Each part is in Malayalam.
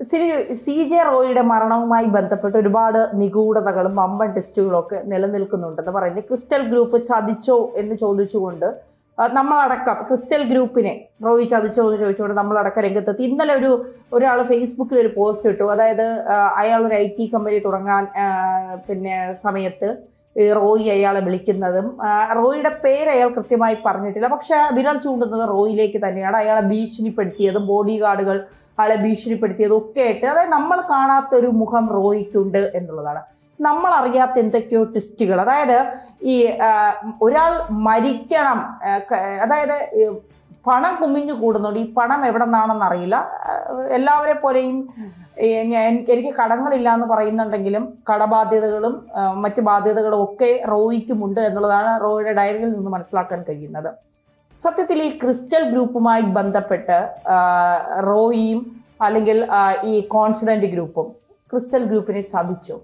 ശ്രീ സി ജെ റോയിയുടെ മരണവുമായി ബന്ധപ്പെട്ട് ഒരുപാട് നിഗൂഢതകളും വമ്പൻ ടെസ്റ്റുകളും ഒക്കെ നിലനിൽക്കുന്നുണ്ടെന്ന് പറയുന്നത് ക്രിസ്റ്റൽ ഗ്രൂപ്പ് ചതിച്ചോ എന്ന് ചോദിച്ചുകൊണ്ട് നമ്മളടക്കം ക്രിസ്റ്റൽ ഗ്രൂപ്പിനെ റോയി ചതിച്ചോ എന്ന് ചോദിച്ചുകൊണ്ട് നമ്മളടക്കം രംഗത്തെത്തി. ഇന്നലെ ഒരു ഒരാൾ ഫേസ്ബുക്കിൽ ഒരു പോസ്റ്റ് ഇട്ടു. അതായത് അയാൾ ഒരു ഐ ടി കമ്പനി തുടങ്ങാൻ പിന്നെ സമയത്ത് ഈ റോയി അയാളെ വിളിക്കുന്നതും റോയിയുടെ പേര് അയാൾ കൃത്യമായി പറഞ്ഞിട്ടില്ല. പക്ഷെ വിരൽ ചൂണ്ടുന്നത് റോയിലേക്ക് തന്നെയാണ്. അയാളെ ഭീഷണിപ്പെടുത്തിയതും ബോഡി ഗാർഡുകൾ ആളെ ഭീഷണിപ്പെടുത്തിയതും ഒക്കെ ആയിട്ട് അതായത് നമ്മൾ കാണാത്ത ഒരു മുഖം റോയിക്കുണ്ട് എന്നുള്ളതാണ്. നമ്മൾ അറിയാത്ത എന്തൊക്കെയോ ട്വിസ്റ്റുകൾ അതായത് ഈ ഒരാൾ മരിക്കണം അതായത് പണം കുമിഞ്ഞു കൂടുന്നുണ്ട്. ഈ പണം എവിടെ നിന്നാണെന്ന് അറിയില്ല എല്ലാവരെ പോലെയും എനിക്ക് കടങ്ങളില്ല എന്ന് പറയുന്നുണ്ടെങ്കിലും കടബാധ്യതകളും മറ്റ് ബാധ്യതകളും ഒക്കെ റോയിക്കുമുണ്ട് എന്നുള്ളതാണ് റോയുടെ ഡയറിയിൽ നിന്ന് മനസ്സിലാക്കാൻ കഴിയുന്നത്. സത്യത്തിൽ ഈ ക്രിസ്റ്റൽ ഗ്രൂപ്പുമായി ബന്ധപ്പെട്ട് റോയിയും അല്ലെങ്കിൽ ഈ കോൺഫിഡന്റ് ഗ്രൂപ്പും ക്രിസ്റ്റൽ ഗ്രൂപ്പിനെ ചതിച്ചു.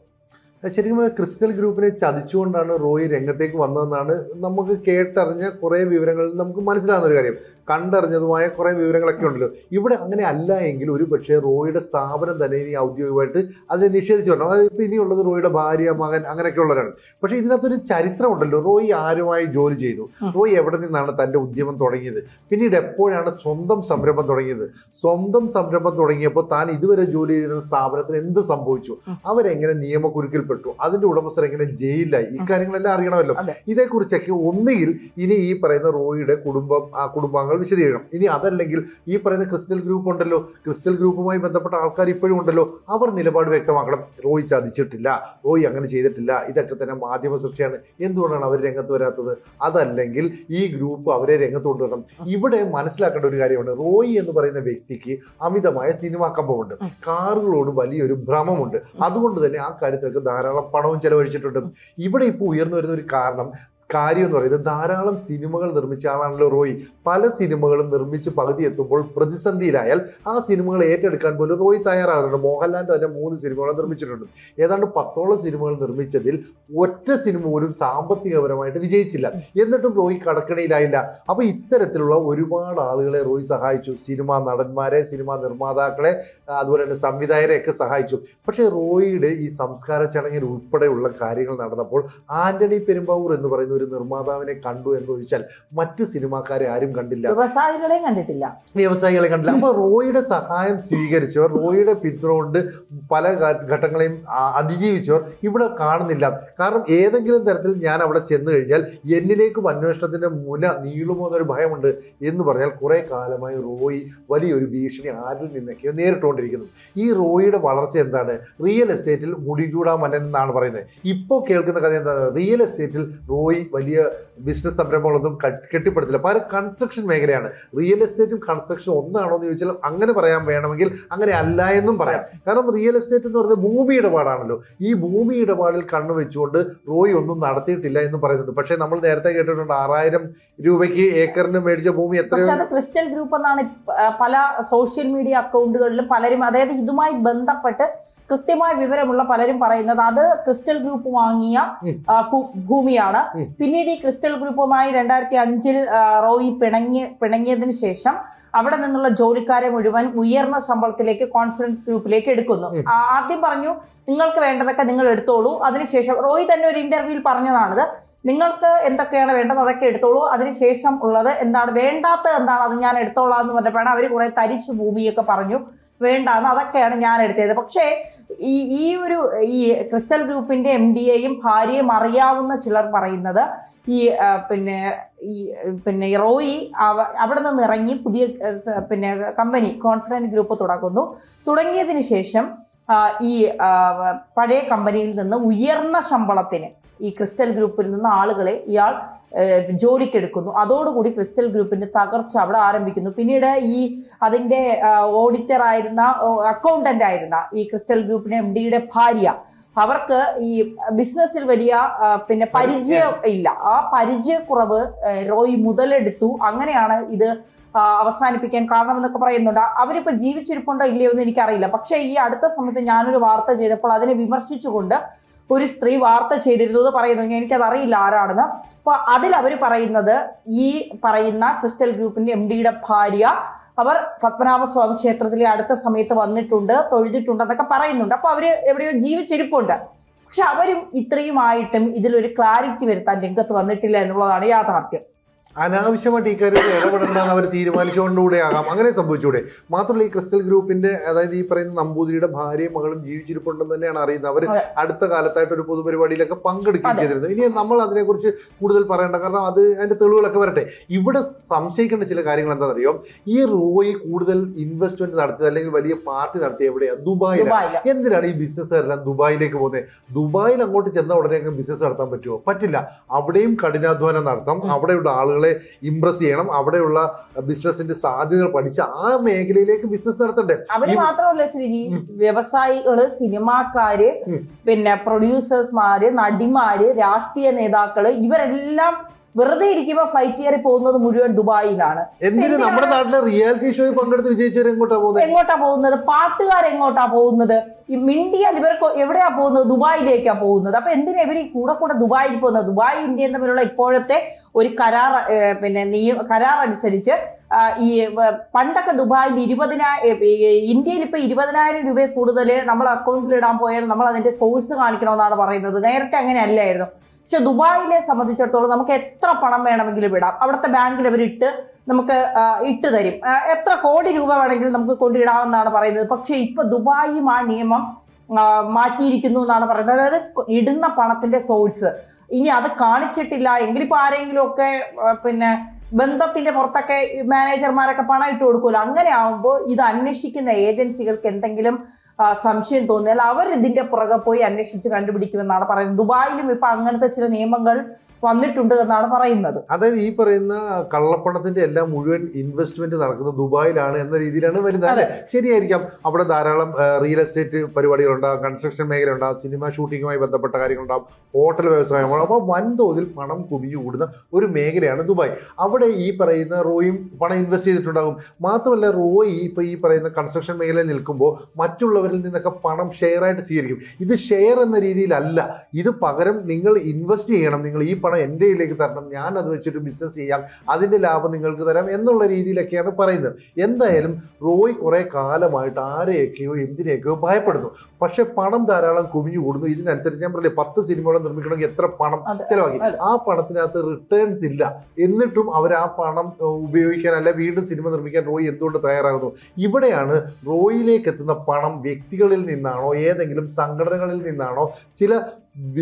ശരിക്കും ക്രിസ്റ്റൽ ഗ്രൂപ്പിനെ ചതിച്ചുകൊണ്ടാണ് റോയി രംഗത്തേക്ക് വന്നതെന്നാണ് നമുക്ക് കേട്ടറിഞ്ഞ കുറേ വിവരങ്ങളിൽ നമുക്ക് മനസ്സിലാകുന്ന ഒരു കാര്യം. കണ്ടറിഞ്ഞതുമായ കുറേ വിവരങ്ങളൊക്കെ ഉണ്ടല്ലോ. ഇവിടെ അങ്ങനെ അല്ല എങ്കിൽ ഒരു പക്ഷേ റോയിയുടെ സ്ഥാപനം തന്നെ ഇനി ഔദ്യോഗികമായിട്ട് അതിനെ നിഷേധിച്ചു വരണം. അത് ഇപ്പം ഇനിയുള്ളത് റോയിയുടെ ഭാര്യ മകൻ അങ്ങനെയൊക്കെ ഉള്ളവരാണ്. പക്ഷേ ഇതിനകത്തൊരു ചരിത്രം ഉണ്ടല്ലോ. റോയി ആരുമായി ജോലി ചെയ്തു. റോയി എവിടെ നിന്നാണ് തന്റെ ഉദ്യമം തുടങ്ങിയത്? പിന്നീട് എപ്പോഴാണ് സ്വന്തം സംരംഭം തുടങ്ങിയത്? സ്വന്തം സംരംഭം തുടങ്ങിയപ്പോൾ താൻ ഇതുവരെ ജോലി ചെയ്തിരുന്ന സ്ഥാപനത്തിന് എന്ത് സംഭവിച്ചു. അവരെങ്ങനെ നിയമക്കുരുക്കിൽപ്പെട്ടു? അതിന്റെ ഉടമസ്ഥർ എങ്ങനെ ജയിലിലായി? ഇക്കാര്യങ്ങളെല്ലാം അറിയണമല്ലോ. ഇതേക്കുറിച്ചൊക്കെ ഒന്നുകിൽ ഇനി ഈ പറയുന്ന റോയിയുടെ കുടുംബം ആ കുടുംബാംഗങ്ങൾ വിശദീകരിക്കണം ഇനി അതല്ലെങ്കിൽ ഈ പറയുന്ന ക്രിസ്റ്റൽ ഗ്രൂപ്പ് ഉണ്ടല്ലോ ക്രിസ്റ്റൽ ഗ്രൂപ്പുമായി ബന്ധപ്പെട്ട ആൾക്കാർ ഇപ്പോഴും ഉണ്ടല്ലോ അവർ നിലപാട് വ്യക്തമാക്കണം. റോയി ചതിച്ചിട്ടില്ല റോയി അങ്ങനെ ചെയ്തിട്ടില്ല ഇതൊക്കെ തന്നെ മാധ്യമ സൃഷ്ടിയാണ്. എന്തുകൊണ്ടാണ് അവർ രംഗത്ത് വരാത്തത്? അതല്ലെങ്കിൽ ഈ ഗ്രൂപ്പ് അവരെ രംഗത്ത് കൊണ്ടുവരണം. ഇവിടെ മനസ്സിലാക്കേണ്ട ഒരു കാര്യമാണ് റോയി എന്ന് പറയുന്ന വ്യക്തിക്ക് അമിതമായ സിനിമാ കമ്പമുണ്ട്. കാറുകളോട് വലിയൊരു ഭ്രമമുണ്ട്. അതുകൊണ്ട് തന്നെ ആ കാര്യത്തിലൊക്കെ ധാരാളം പണവും ചെലവഴിച്ചിട്ടുണ്ട്. ഇവിടെ ഇപ്പോൾ ഉയർന്നു വരുന്ന ഒരു കാരണം കാര്യം എന്ന് പറയുന്നത് ധാരാളം സിനിമകൾ നിർമ്മിച്ച ആളാണല്ലോ റോയി. പല സിനിമകളും നിർമ്മിച്ച് പകുതി എത്തുമ്പോൾ പ്രതിസന്ധിയിലായാൽ ആ സിനിമകൾ ഏറ്റെടുക്കാൻ പോലും റോയി തയ്യാറാകുന്നുണ്ട്. മോഹൻലാൽ തന്നെ മൂന്ന് സിനിമകൾ നിർമ്മിച്ചിട്ടുണ്ട്. ഏതാണ്ട് പത്തോളം സിനിമകൾ നിർമ്മിച്ചതിൽ ഒറ്റ സിനിമ പോലും സാമ്പത്തികപരമായിട്ട് വിജയിച്ചില്ല. എന്നിട്ടും റോയി കടക്കണിയിലായില്ല. അപ്പോൾ ഇത്തരത്തിലുള്ള ഒരുപാട് ആളുകളെ റോയി സഹായിച്ചു. സിനിമാ നടന്മാരെ സിനിമാ നിർമ്മാതാക്കളെ അതുപോലെ തന്നെ സംവിധായകരെ ഒക്കെ സഹായിച്ചു. പക്ഷേ റോയിയുടെ ഈ സംസ്കാര ചടങ്ങിൽ ഉൾപ്പെടെയുള്ള കാര്യങ്ങൾ നടന്നപ്പോൾ ആന്റണി പെരുമ്പാവൂർ എന്ന് പറയുന്ന ഒരു നിർമ്മാതാവിനെ കണ്ടു എന്ന് ചോദിച്ചാൽ മറ്റു സിനിമാക്കാരെ ആരും കണ്ടില്ല. വ്യവസായികളെ കണ്ടിട്ടില്ല. വ്യവസായികളെ കണ്ടില്ല. അപ്പോൾ റോയിയുടെ സഹായം സ്വീകരിച്ചവർ റോയിയുടെ പിന്തുണ പല ഘട്ടങ്ങളെയും അതിജീവിച്ചവർ ഇവിടെ കാണുന്നില്ല. കാരണം ഏതെങ്കിലും തരത്തിൽ ഞാൻ അവിടെ ചെന്നു കഴിഞ്ഞാൽ എന്നിലേക്കും അന്വേഷണത്തിന്റെ മുന നീളുമോ എന്നൊരു ഭയമുണ്ട് എന്ന് പറഞ്ഞാൽ കുറെ കാലമായി റോയി വലിയൊരു ഭീഷണി ആരിൽ നിന്നൊക്കെയോ നേരിട്ടുകൊണ്ടിരിക്കുന്നു. ഈ റോയിയുടെ വളർച്ച എന്താണ്? റിയൽ എസ്റ്റേറ്റിൽ മുടികൂടാ മന്നൻ എന്നാണ് പറയുന്നത്. ഇപ്പോൾ കേൾക്കുന്ന കഥ എന്താണ് റിയൽ എസ്റ്റേറ്റിൽ റോയി വലിയ ബിസിനസ് സംരംഭങ്ങളൊന്നും കട്ട്- കെട്ടിപ്പടുത്തില്ല. പകരം കൺസ്ട്രക്ഷൻ മേഖലയാണ്. റിയൽ എസ്റ്റേറ്റും കൺസ്ട്രക്ഷനും ഒന്നാണോ എന്ന് ചോദിച്ചാൽ അങ്ങനെ പറയാൻ വേണമെങ്കിൽ അങ്ങനെ അല്ല എന്നും പറയാം. കാരണം റിയൽ എസ്റ്റേറ്റ് എന്ന് പറയുന്നത് ഭൂമി ഇടപാടാണല്ലോ. ഈ ഭൂമി ഇടപാടിൽ കണ്ണു വെച്ചുകൊണ്ട് റോയ് ഒന്നും നടത്തിയിട്ടില്ല എന്ന് പറയുന്നുണ്ട്. പക്ഷേ നമ്മൾ നേരത്തെ കേട്ടിട്ടുണ്ട് ആറായിരം രൂപയ്ക്ക് ഏക്കറിന് മേടിച്ച ഭൂമി എത്രയോ ക്രിസ്റ്റൽ ഗ്രൂപ്പ് എന്നാണ് പല സോഷ്യൽ മീഡിയ അക്കൗണ്ടുകളിലും പലരും അതായത് ഇതുമായി ബന്ധപ്പെട്ട് കൃത്യമായ വിവരമുള്ള പലരും പറയുന്നത് അത് ക്രിസ്റ്റൽ ഗ്രൂപ്പ് വാങ്ങിയ ഭൂമിയാണ്. പിന്നീട് ഈ ക്രിസ്റ്റൽ ഗ്രൂപ്പുമായി രണ്ടായിരത്തി അഞ്ചിൽ റോയി പിണങ്ങി പിണങ്ങിയതിന് ശേഷം അവിടെ നിന്നുള്ള ജോലിക്കാരെ മുഴുവൻ ഉയർന്ന ശമ്പളത്തിലേക്ക് കോൺഫിഡൻസ് ഗ്രൂപ്പിലേക്ക് എടുക്കുന്നു. ആദ്യം പറഞ്ഞു നിങ്ങൾക്ക് വേണ്ടതൊക്കെ നിങ്ങൾ എടുത്തോളൂ. അതിനുശേഷം റോയി തന്നെ ഒരു ഇന്റർവ്യൂവിൽ പറഞ്ഞതാണിത്. നിങ്ങൾക്ക് എന്തൊക്കെയാണ് വേണ്ടത് അതൊക്കെ എടുത്തോളൂ. അതിനുശേഷം ഉള്ളത് എന്താണ്? വേണ്ടാത്തത് എന്താണ്? അത് ഞാൻ എടുത്തോളാം എന്ന് പറഞ്ഞപ്പോഴാണ് അവർ കുറെ തരിച്ചു ഭൂമിയൊക്കെ പറഞ്ഞു. വേണ്ടാന്ന് അതൊക്കെയാണ് ഞാൻ എടുത്തത്. പക്ഷേ ഈ ഈ ഒരു ഈ ക്രിസ്റ്റൽ ഗ്രൂപ്പിന്റെ എം ഡി എയും ഭാര്യയും അറിയാവുന്ന ചിലർ പറയുന്നത് ഈ പിന്നെ ഈ പിന്നെ റോയി അവ- അവിടെ നിന്ന് ഇറങ്ങി പുതിയ പിന്നെ കമ്പനി കോൺഫിഡന്റ് ഗ്രൂപ്പ് തുടങ്ങുന്നു. തുടങ്ങിയതിന് ശേഷം ഈ പഴയ കമ്പനിയിൽ നിന്ന് ഉയർന്ന ശമ്പളത്തിന് ഈ ക്രിസ്റ്റൽ ഗ്രൂപ്പിൽ നിന്ന് ആളുകളെ ഇയാൾ ജോലിക്കെടുക്കുന്നു. അതോടുകൂടി ക്രിസ്റ്റൽ ഗ്രൂപ്പിന്റെ തകർച്ച അവിടെ ആരംഭിക്കുന്നു. പിന്നീട് ഈ അതിന്റെ ഓഡിറ്റർ ആയിരുന്ന അക്കൗണ്ടന്റ് ആയിരുന്ന ഈ ക്രിസ്റ്റൽ ഗ്രൂപ്പിന്റെ എം ഡിയുടെ ഭാര്യ അവർക്ക് ഈ ബിസിനസ്സിൽ വലിയ പിന്നെ പരിചയം. ഇല്ല. ആ പരിചയക്കുറവ് റോയി മുതലെടുത്തു. അങ്ങനെയാണ് ഇത് അവസാനിപ്പിക്കാൻ അവസാനിപ്പിക്കാൻ കാരണമെന്നൊക്കെ പറയുന്നുണ്ട്. അവരിപ്പോ ജീവിച്ചിരിപ്പുണ്ടോ ഇല്ലയോ എന്ന് എനിക്കറിയില്ല. പക്ഷേ ഈ അടുത്ത സമയത്ത് ഞാനൊരു വാർത്ത ചെയ്തപ്പോൾ അതിനെ വിമർശിച്ചുകൊണ്ട് ഒരു സ്ത്രീ വാർത്ത ചെയ്തിരുന്നു എന്ന് പറയുന്നു. എനിക്കത് അറിയില്ല ആരാണെന്ന്. അപ്പൊ അതിൽ അവർ പറയുന്നത് ഈ പറയുന്ന ക്രിസ്റ്റൽ ഗ്രൂപ്പിന്റെ എം ഡിയുടെ ഭാര്യ അവർ പത്മനാഭസ്വാമി ക്ഷേത്രത്തിലെ അടുത്ത സമയത്ത് വന്നിട്ടുണ്ട് തൊഴുതിട്ടുണ്ട് എന്നൊക്കെ പറയുന്നുണ്ട്. അപ്പൊ അവർ എവിടെയോ ജീവിച്ചിരിപ്പുണ്ട്. പക്ഷെ അവരും ഇത്രയുമായിട്ടും ഇതിലൊരു ക്ലാരിറ്റി വരുത്താൻ രംഗത്ത് വന്നിട്ടില്ല എന്നുള്ളതാണ് യാഥാർത്ഥ്യം. അനാവശ്യമായിട്ട് ഈ കാര്യത്തിൽ ഇടപെടണ്ടെന്ന് അവർ തീരുമാനിച്ചുകൊണ്ടുകൂടെ ആകാം അങ്ങനെ സംഭവിച്ചൂടെ. മാത്രമല്ല ഈ ക്രിസ്റ്റൽ ഗ്രൂപ്പിന്റെ അതായത് ഈ പറയുന്ന നമ്പൂതിരിയുടെ ഭാര്യയും മകളും ജീവിച്ചിരിപ്പുണ്ടെന്ന് തന്നെയാണ് അറിയുന്നത്. അവർ അടുത്ത കാലത്തായിട്ട് ഒരു പൊതുപരിപാടിയിലൊക്കെ പങ്കെടുക്കുകയും ചെയ്തിരുന്നു. ഇനി നമ്മൾ അതിനെക്കുറിച്ച് കൂടുതൽ പറയേണ്ട കാരണം അത് അതിന്റെ തെളിവുകളൊക്കെ വരട്ടെ. ഇവിടെ സംശയിക്കേണ്ട ചില കാര്യങ്ങൾ എന്താണെന്നറിയോ? ഈ റോയി കൂടുതൽ ഇൻവെസ്റ്റ്മെന്റ് നടത്തിയത് അല്ലെങ്കിൽ വലിയ പാർട്ടി നടത്തിയത് എവിടെയാണ് ദുബായിലാണ് എന്തിനാണ് ഈ ബിസിനസ്സുകാരെല്ലാം ദുബായിലേക്ക് പോകുന്നത് ദുബായിൽ അങ്ങോട്ട് ചെന്ന ഉടനെ ബിസിനസ് നടത്താൻ പറ്റുമോ? പറ്റില്ല. അവിടെയും കഠിനാധ്വാനം നടത്താം. അവിടെയുള്ള അവിടെയുള്ള ആളുകളെ ഇംപ്രസ് ചെയ്യണം അവിടെയുള്ള ബിസിനസിന്റെ സാധ്യതകൾ പഠിച്ച് ആ മേഖലയിലേക്ക് ബിസിനസ് നടത്തണ്ടേ അവർ മാത്രമല്ല ശ്രീ. വ്യവസായികൾ സിനിമാക്കാര്. പിന്നെ പ്രൊഡ്യൂസേഴ്സ്മാര് നടിമാര് രാഷ്ട്രീയ നേതാക്കൾ ഇവരെല്ലാം വെറുതെ ഇരിക്കുമ്പോ ഫ്ലൈറ്റ് കയറി പോകുന്നത് മുഴുവൻ ദുബായിലാണ്. എന്തിന് നമ്മുടെ നാട്ടിലെ റിയാലിറ്റി ഷോയിൽ പങ്കെടുത്ത് വിജയിച്ചവർ എങ്ങോട്ടാ പോകുന്നത്? എങ്ങോട്ടാ പോകുന്നത്? പാട്ടുകാർ എങ്ങോട്ടാ പോകുന്നത്? ഈ മിണ്ടിയാൽ ഇവർക്ക് എവിടെയാ പോകുന്നത്? ദുബായിലേക്കാ പോകുന്നത്. അപ്പൊ എന്തിനാ ഇവർ ഈ കൂടെ കൂടെ ദുബായിൽ പോകുന്നത്? ദുബായ് ഇന്ത്യയും തമ്മിലുള്ള ഇപ്പോഴത്തെ ഒരു കരാർ പിന്നെ നിയ കരാർ അനുസരിച്ച് ഈ പണ്ടൊക്കെ ദുബായിൽ ഇരുപതിനായിരം ഇന്ത്യയിൽ ഇപ്പൊ ഇരുപതിനായിരം രൂപ കൂടുതൽ നമ്മൾ അക്കൗണ്ടിൽ ഇടാൻ പോയാൽ നമ്മൾ അതിന്റെ സോഴ്സ് കാണിക്കണമെന്നാണ് പറയുന്നത്. നേരത്തെ അങ്ങനെ അല്ലായിരുന്നു പക്ഷെ ദുബായിലെ സംബന്ധിച്ചിടത്തോളം നമുക്ക് എത്ര പണം വേണമെങ്കിലും ഇടാം. അവിടുത്തെ ബാങ്കിൽ അവരിട്ട് നമുക്ക് ഇട്ട് തരും. എത്ര കോടി രൂപ വേണമെങ്കിലും നമുക്ക് കൊണ്ടിടാമെന്നാണ് പറയുന്നത്. പക്ഷേ ഇപ്പൊ ദുബായും ആ നിയമം മാറ്റിയിരിക്കുന്നു എന്നാണ് പറയുന്നത്. അതായത് ഇടുന്ന പണത്തിന്റെ സോഴ്സ്. ഇനി അത് കാണിച്ചിട്ടില്ല. എങ്കിൽ ഇപ്പൊ ആരെങ്കിലും ഒക്കെ പിന്നെ ബന്ധത്തിന്റെ പുറത്തൊക്കെ മാനേജർമാരൊക്കെ പണം ഇട്ട് കൊടുക്കൂല അങ്ങനെ ആവുമ്പോൾ ഇത് അന്വേഷിക്കുന്ന ഏജൻസികൾക്ക് എന്തെങ്കിലും സംശയം തോന്നിയാൽ അവർ ഇതിന്റെ പുറകെ പോയി അന്വേഷിച്ച് കണ്ടുപിടിക്കുമെന്നാണ് പറയുന്നത്. ദുബായിലും ഇപ്പൊ അങ്ങനത്തെ ചില നിയമങ്ങൾ വന്നിട്ടുണ്ട് എന്നാണ് പറയുന്നത്. അതായത് ഈ പറയുന്ന കള്ളപ്പണത്തിന്റെ എല്ലാം മുഴുവൻ ഇൻവെസ്റ്റ്മെന്റ് നടക്കുന്നത് ദുബായിലാണ് എന്ന രീതിയിലാണ് വരുന്നത്. അല്ലേ? ശരിയായിരിക്കാം. അവിടെ ധാരാളം റിയൽ എസ്റ്റേറ്റ് പരിപാടികൾ ഉണ്ടാകും കൺസ്ട്രക്ഷൻ മേഖല ഉണ്ടാകും സിനിമ ഷൂട്ടിങ്ങുമായി ബന്ധപ്പെട്ട കാര്യങ്ങളുണ്ടാകും ഹോട്ടൽ വ്യവസായം അപ്പോൾ വൻതോതിൽ പണം കുമിഞ്ഞു കൂടുന്ന ഒരു മേഖലയാണ് ദുബായ്. അവിടെ ഈ പറയുന്ന റോയും പണം ഇൻവെസ്റ്റ് ചെയ്തിട്ടുണ്ടാകും. മാത്രമല്ല റോയി ഇപ്പോൾ ഈ പറയുന്ന കൺസ്ട്രക്ഷൻ മേഖലയിൽ നിൽക്കുമ്പോൾ മറ്റുള്ളവരിൽ നിന്നൊക്കെ പണം ഷെയർ ആയിട്ട് സ്വീകരിക്കും. ഇത് ഷെയർ എന്ന രീതിയിലല്ല. ഇത് പകരം നിങ്ങൾ ഇൻവെസ്റ്റ് ചെയ്യണം. നിങ്ങൾ ഈ പണം എന്റെ കയ്യിലേക്ക് തരണം ഞാൻ അത് വെച്ചിട്ട് ബിസിനസ് ചെയ്യാം അതിന്റെ ലാഭം നിങ്ങൾക്ക് തരാം എന്നുള്ള രീതിയിലൊക്കെയാണ് പറയുന്നത്. എന്തായാലും റോയ് കുറേ കാലമായിട്ട് ആരെയൊക്കെയോ എന്തിനെയൊക്കെയോ ഭയപ്പെടുന്നു. പക്ഷേ പണം ധാരാളം കുമിഞ്ഞു കൂടുന്നു. ഇതിനനുസരിച്ച് ഞാൻ പറയുന്നത് പത്ത് സിനിമകൾ നിർമ്മിക്കണമെങ്കിൽ എത്ര പണം ചിലവാക്കി. ആ പണത്തിനകത്ത് റിട്ടേൺസ് ഇല്ല. എന്നിട്ടും അവർ ആ പണം ഉപയോഗിക്കാൻ അല്ല വീണ്ടും സിനിമ നിർമ്മിക്കാൻ റോയ് എന്തുകൊണ്ട് തയ്യാറാകുന്നു? ഇവിടെയാണ് റോയിലേക്ക് എത്തുന്ന പണം വ്യക്തികളിൽ നിന്നാണോ ഏതെങ്കിലും സംഘടനകളിൽ നിന്നാണോ ചില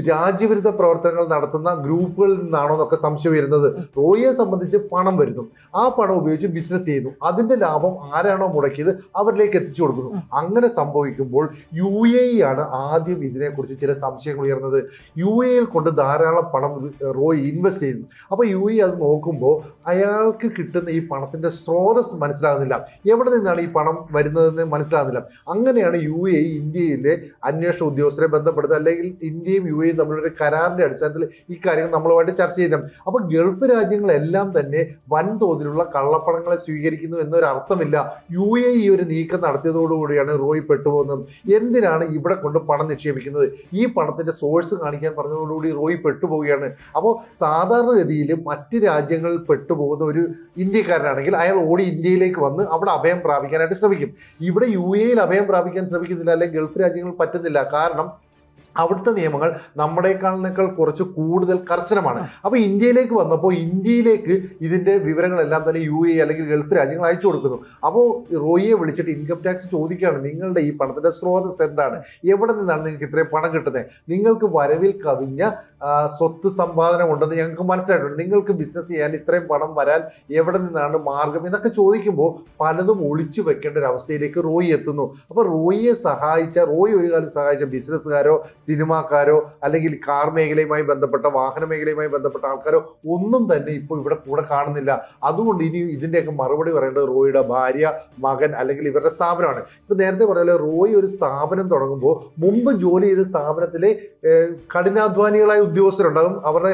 രാജ്യവിരുദ്ധ പ്രവർത്തനങ്ങൾ നടത്തുന്ന ഗ്രൂപ്പുകളിൽ നിന്നാണോ എന്നൊക്കെ സംശയം വരുന്നത് റോയിയെ സംബന്ധിച്ച് പണം വരുന്നു. ആ പണം ഉപയോഗിച്ച് ബിസിനസ് ചെയ്യുന്നു. അതിന്റെ ലാഭം ആരാണോ മുടക്കിയത് അവരിലേക്ക് എത്തിച്ചു കൊടുക്കുന്നു. അങ്ങനെ സംഭവിക്കുമ്പോൾ യു എ ആണ് ആദ്യം ഇതിനെക്കുറിച്ച് ചില സംശയങ്ങൾ ഉയർന്നത്. യു എയിൽ കൊണ്ട് ധാരാളം പണം റോയി ഇൻവെസ്റ്റ് ചെയ്യുന്നു. അപ്പോൾ യു എ അത് നോക്കുമ്പോൾ അയാൾക്ക് കിട്ടുന്ന ഈ പണത്തിന്റെ സ്രോതസ് മനസ്സിലാകുന്നില്ല. എവിടെ നിന്നാണ് ഈ പണം വരുന്നതെന്ന് മനസ്സിലാകുന്നില്ല. അങ്ങനെയാണ് യു എ ഇന്ത്യയിലെ അന്വേഷണ ഉദ്യോഗസ്ഥരെ ബന്ധപ്പെടുത്തുക. അല്ലെങ്കിൽ ഇന്ത്യയും യു എയും തമ്മിലൊരു കരാറിന്റെ അടിസ്ഥാനത്തിൽ ഈ കാര്യങ്ങൾ നമ്മളുമായിട്ട് ചർച്ച ചെയ്യുന്നത് അപ്പോൾ ഗൾഫ് രാജ്യങ്ങളെല്ലാം തന്നെ വൻതോതിലുള്ള കള്ളപ്പണങ്ങളെ സ്വീകരിക്കുന്നു എന്നൊരു അർത്ഥമില്ല യു എ ഈ ഒരു നീക്കം നടത്തിയതോടുകൂടിയാണ് റോയ് പെട്ടുപോകുന്നത്. എന്തിനാണ് ഇവിടെ കൊണ്ട് പണം നിക്ഷേപിക്കുന്നത്? ഈ പണത്തിന്റെ സോഴ്സ് കാണിക്കാൻ പറഞ്ഞതോടുകൂടി റോയ് പെട്ടുപോവുകയാണ്. അപ്പോൾ സാധാരണഗതിയിൽ മറ്റ് രാജ്യങ്ങളിൽ പെട്ടുപോകുന്ന ഒരു ഇന്ത്യക്കാരനാണെങ്കിൽ അയാൾ ഓടി ഇന്ത്യയിലേക്ക് വന്ന് അവിടെ അഭയം പ്രാപിക്കാനായിട്ട് ശ്രമിക്കും. ഇവിടെ യു എയിൽ അഭയം പ്രാപിക്കാൻ ശ്രമിക്കുന്നില്ല അല്ലെങ്കിൽ ഗൾഫ് രാജ്യങ്ങൾ പറ്റുന്നില്ല. കാരണം അവിടുത്തെ നിയമങ്ങൾ നമ്മുടെക്കാളിനേക്കാൾ കുറച്ച് കൂടുതൽ കർശനമാണ്. അപ്പോൾ ഇന്ത്യയിലേക്ക് വന്നപ്പോൾ ഇന്ത്യയിലേക്ക് ഇതിന്റെ വിവരങ്ങളെല്ലാം തന്നെ യു എ അല്ലെങ്കിൽ ഗൾഫ് രാജ്യങ്ങൾ അയച്ചു കൊടുക്കുന്നു. അപ്പോൾ റോയിയെ വിളിച്ചിട്ട് ഇൻകം ടാക്സ് ചോദിക്കുകയാണ്. നിങ്ങളുടെ ഈ പണത്തിന്റെ സ്രോതസ് എന്താണ്? എവിടെ നിന്നാണ് നിങ്ങൾക്ക് ഇത്രയും പണം കിട്ടുന്നത് നിങ്ങൾക്ക് വരവിൽ കവിഞ്ഞ സ്വത്ത് സമ്പാദനം ഉണ്ടെന്ന് ഞങ്ങൾക്ക് മനസ്സിലായിട്ടുണ്ട്. നിങ്ങൾക്ക് ബിസിനസ് ചെയ്യാൻ ഇത്രയും പണം വരാൻ എവിടെ നിന്നാണ് മാർഗം? എന്നൊക്കെ ചോദിക്കുമ്പോൾ പലതും ഒളിച്ചു വെക്കേണ്ട ഒരു അവസ്ഥയിലേക്ക് റോയി എത്തുന്നു. അപ്പോൾ റോയിയെ സഹായിച്ച റോയി ഒരു കാലം സഹായിച്ച ബിസിനസ്സുകാരോ സിനിമാക്കാരോ അല്ലെങ്കിൽ കാർ മേഖലയുമായി ബന്ധപ്പെട്ട വാഹന മേഖലയുമായി ബന്ധപ്പെട്ട ആൾക്കാരോ ഒന്നും തന്നെ ഇപ്പോൾ ഇവിടെ കൂടെ കാണുന്നില്ല. അതുകൊണ്ട് ഇനി ഇതിന്റെയൊക്കെ മറുപടി പറയേണ്ടത് റോയിയുടെ ഭാര്യ മകൻ അല്ലെങ്കിൽ ഇവരുടെ സ്ഥാപനമാണ്. ഇപ്പോൾ നേരത്തെ പറഞ്ഞാൽ റോയി ഒരു സ്ഥാപനം തുടങ്ങുമ്പോൾ മുമ്പ് ജോലി ചെയ്ത സ്ഥാപനത്തിലെ കഠിനാധ്വാനികളായ ഉദ്യോഗസ്ഥരുണ്ടാകും. അവരുടെ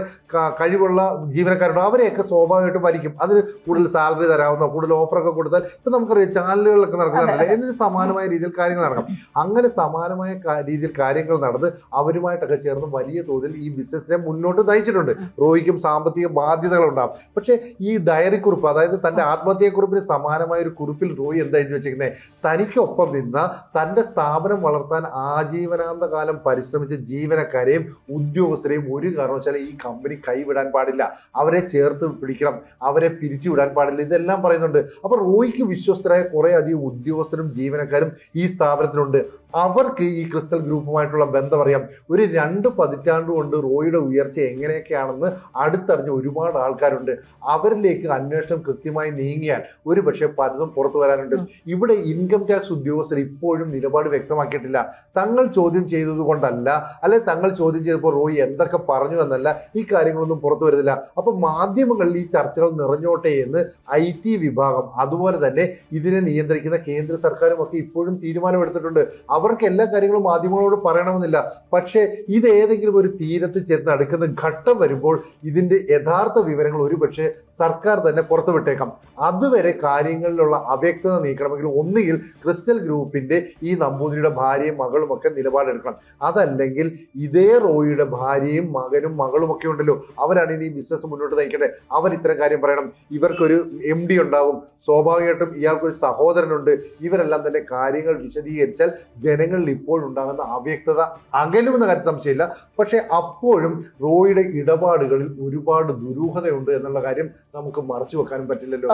കഴിവുള്ള ജീവനക്കാരുണ്ടാകും. അവരെയൊക്കെ സ്വാഭാവികമായിട്ടും വലിക്കും അതിന് കൂടുതൽ സാലറി തരാവുന്ന കൂടുതൽ ഓഫറൊക്കെ കൊടുത്താൽ ഇപ്പം നമുക്കറിയാം ചാനലുകളിലൊക്കെ നടക്കുന്നുണ്ടല്ലോ എന്നിട്ട് സമാനമായ രീതിയിൽ കാര്യങ്ങൾ നടക്കാം. അങ്ങനെ സമാനമായ രീതിയിൽ കാര്യങ്ങൾ നടന്ന് അവരുമായിട്ടൊക്കെ ചേർന്ന് വലിയ തോതിൽ ഈ ബിസിനസ്സിനെ മുന്നോട്ട് നയിച്ചിട്ടുണ്ട്. റോയിക്കും സാമ്പത്തിക ബാധ്യതകളുണ്ടാകും പക്ഷേ ഈ ഡയറി കുറിപ്പ് അതായത് തന്റെ ആത്മഹത്യക്കുറിപ്പിന് സമാനമായ ഒരു കുറിപ്പിൽ റോയി എന്താ എഴുതി വെച്ചിരിക്കുന്നത് തനിക്കൊപ്പം നിന്ന തന്റെ സ്ഥാപനം വളർത്താൻ ആജീവനാന്ത കാലം പരിശ്രമിച്ച ജീവനക്കാരെയും ഉദ്യോഗസ്ഥരെയും ഒരു കാരണവശാലും ഈ കമ്പനി കൈവിടാൻ പാടില്ല. അവരെ ചേർത്ത് പിടിക്കണം. അവരെ പിരിച്ചുവിടാൻ പാടില്ല. ഇതെല്ലാം പറയുന്നുണ്ട്. അപ്പോൾ റോയിക്ക് വിശ്വസ്തരായ കുറേ അധികം ഉദ്യോഗസ്ഥരും ജീവനക്കാരും ഈ സ്ഥാപനത്തിലുണ്ട് അവർക്ക് ഈ ക്രിസ്റ്റൽ ഗ്രൂപ്പുമായിട്ടുള്ള ബന്ധം അറിയാം ഒരു രണ്ട് പതിറ്റാണ്ട് കൊണ്ട് റോയിയുടെ ഉയർച്ച എങ്ങനെയൊക്കെയാണെന്ന് അടുത്തറിഞ്ഞ ഒരുപാട് ആൾക്കാരുണ്ട്. അവരിലേക്ക് അന്വേഷണം കൃത്യമായി നീങ്ങിയാൽ ഒരു പക്ഷേ പലതും പുറത്തു വരാനുണ്ട്. ഇവിടെ ഇൻകം ടാക്സ് ഉദ്യോഗസ്ഥർ ഇപ്പോഴും നിലപാട് വ്യക്തമാക്കിയിട്ടില്ല. തങ്ങൾ ചോദ്യം ചെയ്തത് കൊണ്ടല്ല അല്ലെ തങ്ങൾ ചോദ്യം ചെയ്തപ്പോൾ റോയി എന്തൊക്കെ പറഞ്ഞു എന്നല്ല ഈ കാര്യങ്ങളൊന്നും പുറത്തു വരുന്നില്ല. അപ്പൊ മാധ്യമങ്ങളിൽ ഈ ചർച്ചകൾ നിറഞ്ഞോട്ടെ എന്ന് ഐ ടി വിഭാഗം അതുപോലെ തന്നെ ഇതിനെ നിയന്ത്രിക്കുന്ന കേന്ദ്ര സർക്കാരും ഒക്കെ ഇപ്പോഴും തീരുമാനമെടുത്തിട്ടുണ്ട്. അവർക്ക് എല്ലാ കാര്യങ്ങളും മാധ്യമങ്ങളോട് പറയണമെന്നില്ല. പക്ഷേ ഇത് ഏതെങ്കിലും ഒരു തീരത്ത് ചെന്ന് അടുക്കുന്ന ഘട്ടം വരുമ്പോൾ ഇതിന്റെ യഥാർത്ഥ വിവരങ്ങൾ ഒരുപക്ഷെ സർക്കാർ തന്നെ പുറത്തുവിട്ടേക്കാം. അതുവരെ കാര്യങ്ങളിലുള്ള അവ്യക്തത നീക്കണമെങ്കിൽ ഒന്നുകിൽ ക്രിസ്റ്റൽ ഗ്രൂപ്പിന്റെ ഈ നമ്പൂതിരിയുടെ ഭാര്യയും മകളും ഒക്കെ നിലപാടെടുക്കണം. അതല്ലെങ്കിൽ ഇതേ റോയിയുടെ ഭാര്യയും മകനും മകളും ഒക്കെ ഉണ്ടല്ലോ. അവരാണ് ഇനി ബിസിനസ് മുന്നോട്ട് നയിക്കട്ടെ അവർ ഇത്തരം കാര്യം പറയണം. ഇവർക്കൊരു എം ഡി ഉണ്ടാകും സ്വാഭാവികമായിട്ടും ഇയാൾക്കൊരു സഹോദരനുണ്ട്. ഇവരെല്ലാം തന്നെ കാര്യങ്ങൾ വിശദീകരിച്ചാൽ ജനങ്ങളിൽ ഇപ്പോഴുണ്ടാകുന്ന അവ്യക്തത അകലുമെന്ന കാര്യം സംശയമില്ല. പക്ഷേ അപ്പോഴും റോയിയുടെ ഇടപാടുകളിൽ ഒരുപാട് ദുരൂഹതയുണ്ട് എന്നുള്ള കാര്യം നമുക്ക് മറച്ചു വെക്കാനും പറ്റില്ലല്ലോ.